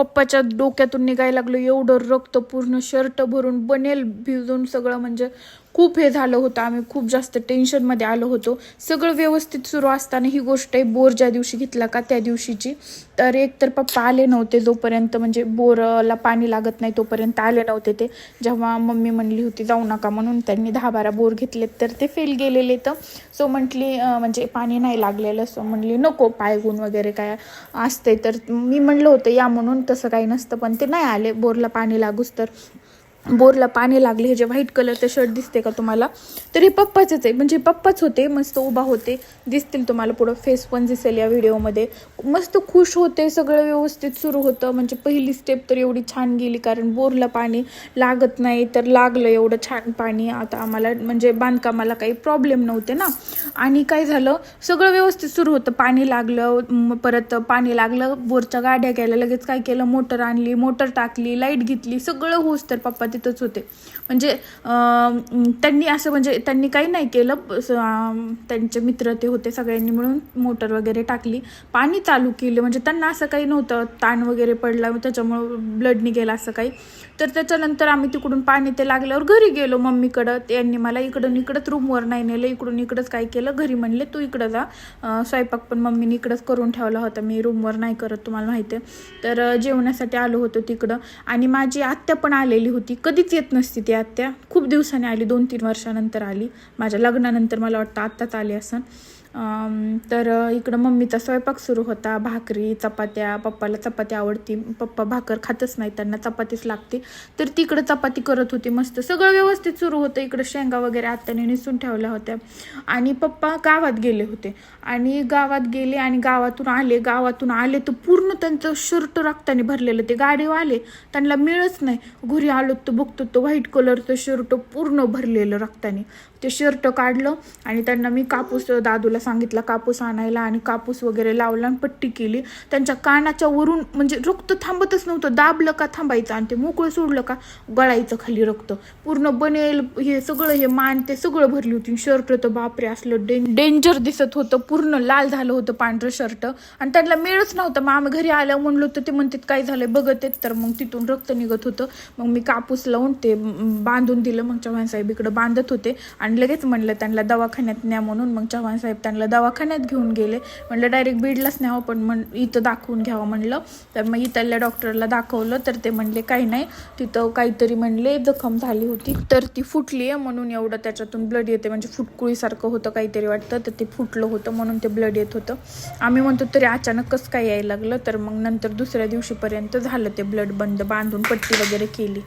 पप्पाच्या डोक्यातून निघायला लागलं. एवढं रक्त पूर्ण शर्ट भरून बनेल भिजून सगळं म्हणजे खूप हे झालं होतं. आम्ही खूप जास्त टेन्शनमध्ये आलो होतो. सगळं व्यवस्थित सुरू असताना ही गोष्ट आहे बोर ज्या दिवशी घेतला का त्या दिवशीची. तर एक तर पप्पा आले नव्हते जोपर्यंत म्हणजे बोरला पाणी लागत नाही तोपर्यंत आले नव्हते ते. जेव्हा मम्मी म्हणली होती जाऊ नका म्हणून त्यांनी दहा बारा बोर घेतलेत तर ते फेल गेलेले तर. सो म्हटली म्हणजे पाणी नाही लागलेलं. सो म्हणली नको पायगुण वगैरे काय असते तर मी म्हणलं होतं या म्हणून. तसं काही नसतं. पण ते नाही आले बोरला पाणी लागूच तर. बोरला पाणी लागले हे जे व्हाईट कलरचं शर्ट दिसते का तुम्हाला? तर हे पप्पाचेच आहे. म्हणजे पप्पाच होते मस्त उभा होते दिसतील तुम्हाला पुढं. फेस पण दिसेल या व्हिडिओमध्ये मस्त खुश होते सगळं व्यवस्थित सुरू होतं. म्हणजे पहिली स्टेप तर एवढी छान गेली कारण बोरला पाणी लागत नाही तर लागलं एवढं छान पाणी. आता आम्हाला म्हणजे बांधकामाला काही प्रॉब्लेम नव्हते ना. आणि काय झालं? सगळं व्यवस्थित सुरू होतं. पाणी लागलं परत पाणी लागलं बोरच्या गाड्या गेल्या लगेच काय केलं? मोटर आणली मोटर टाकली लाइट घेतली सगळं होस तर पप्पा तिथंच होते. म्हणजे त्यांनी असं म्हणजे त्यांनी काही नाही केलं. स- त्यांचे मित्र ते होते सगळ्यांनी मिळून मोटर वगैरे टाकली. पाणी चालू केलं. म्हणजे त्यांना असं काही नव्हतं. ताण वगैरे पडला. त्याच्यामुळं ब्लड निघेला असं काही. तर त्याच्यानंतर आम्ही तिकडून पाणी ते लागल्यावर घरी गेलो मम्मीकडं. त्यांनी मला इकडून इकडंच रूमवर नाही नेलं. इकडून इकडंच काय केलं? घरी म्हणले तू इकडं जा. स्वयंपाक पण मम्मीने इकडंच करून ठेवला होता. मी रूमवर नाही करत तुम्हाला माहिती आहे. तर जेवणासाठी आलो होतो तिकडं. आणि माझी आत्या पण आलेली होती. कधीच येत नसती ती आत्या. खूप दिवसाने आली दोन तीन वर्षानंतर आली. माझ्या लग्नानंतर मला वाटतं आत्ताच आली असं तर इकडं मम्मीचा स्वयंपाक सुरू होता. भाकरी चपात्या पप्पाला चपाती आवडती. पप्पा भाकर खातच नाही त्यांना चपातीच लागते. तर तिकडं चपाती करत होती मस्त. सगळं व्यवस्थित सुरू होतं. इकडं शेंगा वगैरे आत्याने निसून ठेवल्या होत्या. आणि पप्पा गावात गेले होते. आणि गावात गेले आणि गावातून आले. गावातून आले तर पूर्ण त्यांचं शर्ट रक्ताने भरलेलं. ते गाडीवर आले. त्यांना मिळच नाही. घरी आलो तर बघतो तो व्हाईट कलरचं शर्ट पूर्ण भरलेलं रक्ताने. ते शर्ट काढलं आणि त्यांना मी कापूस दादूला सांगितला कापूस आणायला आणि कापूस वगैरे लावला आणि पट्टी केली. त्यांच्या कानाच्या वरून म्हणजे रक्त थांबतच नव्हतं. दाबलं का थांबायचं आणि ते मोकळं सोडलं का गळायचं खाली रक्त. पूर्ण बनेल हे सगळं हे मान ते सगळं भरली होती. शर्ट तर बापरे असलं डें डेंजर दिसत होतं. पूर्ण लाल झालं होतं पांढरं शर्ट. आणि त्यांना मिळच नव्हतं. मग आम्ही घरी आल्या म्हणलो तर ते म्हणतात काय झालं बघत आहेत. तर मग तिथून रक्त निघत होतं. मग मी कापूस लावून ते बांधून दिलं. मग चव्हाण साहेब इकडं बांधत होते. आणि लगेच म्हणलं त्यांना दवाखान्यात न्या म्हणून. मग चव्हाण साहेब त्यांना दवाखान्यात घेऊन गेले. म्हणलं डायरेक्ट बीडलाच न्यावं पण म्हण इथं दाखवून घ्यावं म्हणलं. तर मग इथल्या डॉक्टरला दाखवलं तर ते म्हणले काही नाही तिथं काहीतरी म्हणले जखम झाली होती. तर ती फुटली आहे म्हणून एवढं त्याच्यातून ब्लड येते. म्हणजे फुटकुळीसारखं होतं काहीतरी वाटतं तर ते फुटलं होतं म्हणून ते ब्लड येत होतं. आम्ही म्हणतो तरी अचानक कसं काय यायला लागलं. तर मग नंतर दुसऱ्या दिवशीपर्यंत झालं ते ब्लड बंद बांधून पट्टी वगैरे केली.